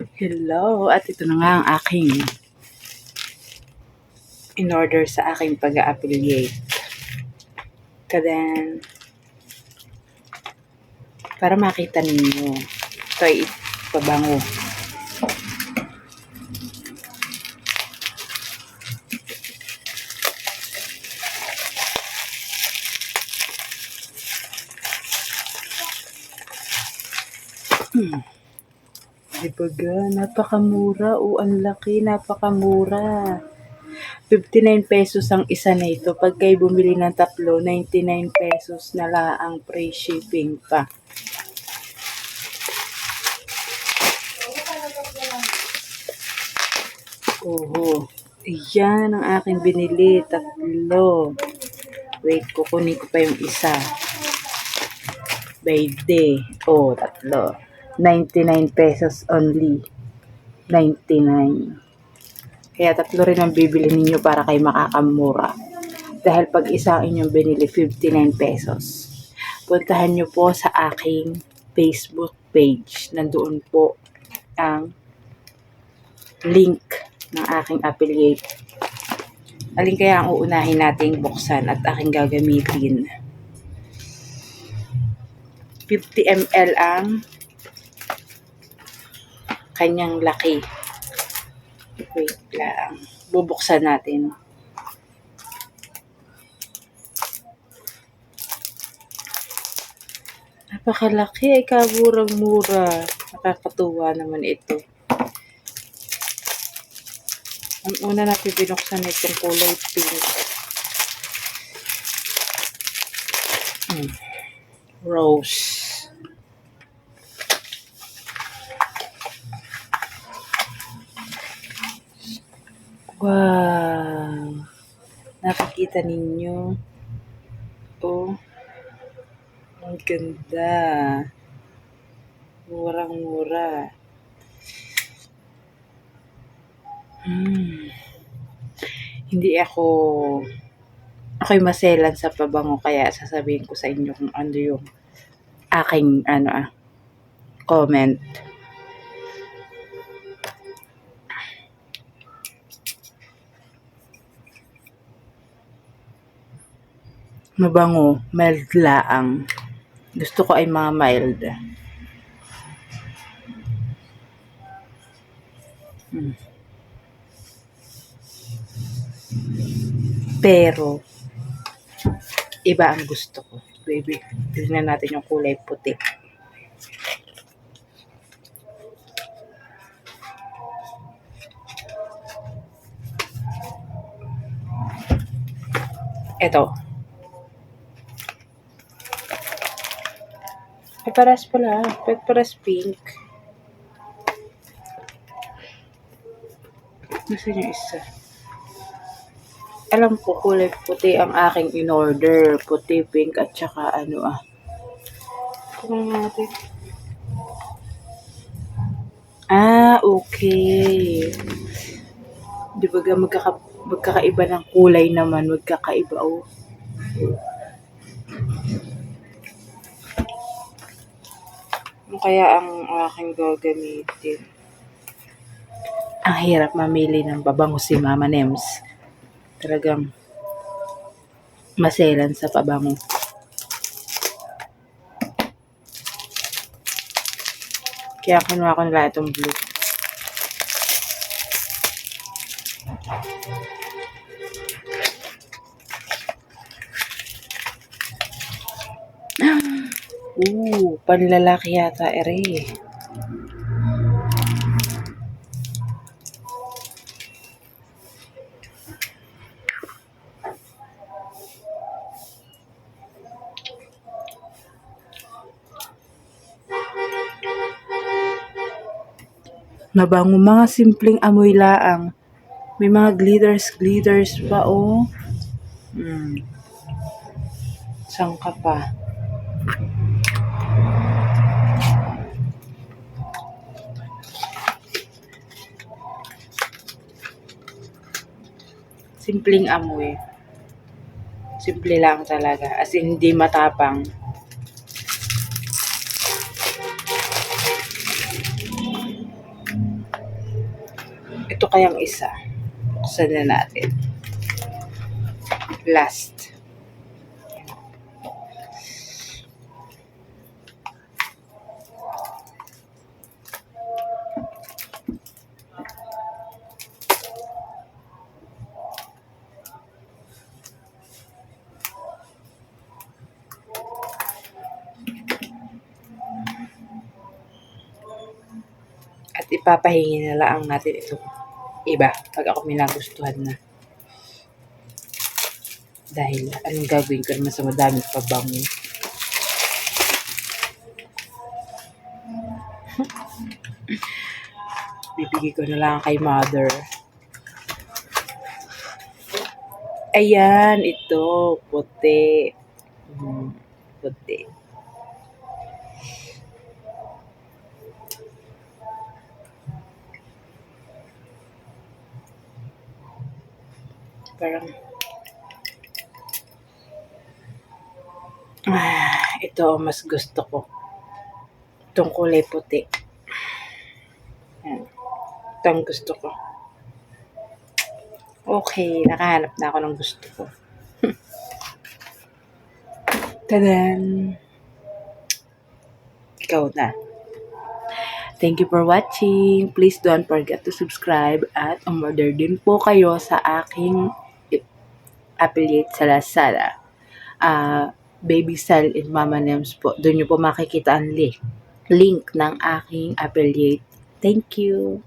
Hello! At ito na nga ang aking in-order sa aking pag-affiliate. Kaden, para makita ninyo, ito ay pabango. Hmm. Di ba ga? Napakamura. O, ang laki. Napakamura. 59 pesos ang isa na ito. Pag kayo bumili ng tatlo, 99 pesos na lang ang free shipping pa. Oho. Yan ang aking binili. Tatlo. Wait, kukunin ko pa yung isa. 20. Oh, tatlo. 99 pesos only. 99. Kaya tatlo rin ang bibili ninyo para kay makakamura. Dahil pag isa inyong binili, 59 pesos. Puntahan nyo po sa aking Facebook page. Nandoon po ang link ng aking affiliate. Alin kaya ang uunahin nating buksan at aking gagamitin? 50 ml ang kanyang laki. Wait lang. Bubuksan natin. Napakalaki ay kaburang-mura. Nakakatuwa naman ito. Ang una natin binuksan itong kulay pink. Hmm. Rose. Wow! Nakikita ninyo? Oh, ang ganda. Murang-mura. Hmm. Hindi ako ako'y maselan sa pabango kaya sasabihin ko sa inyo kung ano yung aking ano ah comment. Mabango, mild laang. Gusto ko ay mga mild. Hmm. Pero, iba ang gusto ko. Baby, tignan natin yung kulay puti. Ito. Paras pala. Paras pink. Nasaan yung isa? Alam ko kulay puti ang aking in-order. Puti, pink, at saka ano ah. Tingnan natin. Ah, okay. Di ba magkaka, magkakaiba ng kulay naman. Magkakaiba, oh. Ano kaya ang aking gagamitin? Ang hirap mamili ng babango si Mama Nems. Talagang maselan sa pabango. Kaya kinuha ko nila itong blue. Ooh, panlalaki yata ere. Mabango mga simpleng amoy laang. May mga glitters, glitters pa oh. Hmm. Saan ka pa? Simpleng amoy. Simple lang talaga. As in, hindi matapang. Ito kayang isa. Buksan na natin. Last. Ipapahingi na lang natin ito iba pag ako may nagustuhan na. Dahil anong gagawin ko naman sa madami pa bang bibigay ko na lang kay mother. Ayan, ito, puti. Hmm, puti. Parang, ah, ito mas gusto ko. Itong kulay puti. Yan. Ito ang gusto ko. Okay, nakahanap na ako ng gusto ko. Tadan! Ikaw na. Thank you for watching. Please don't forget to subscribe at umorder din po kayo sa aking affiliate sa Lazada. Ah, Baby Style in Mama Nems po. Doon nyo po makikita ang link, link ng aking affiliate. Thank you.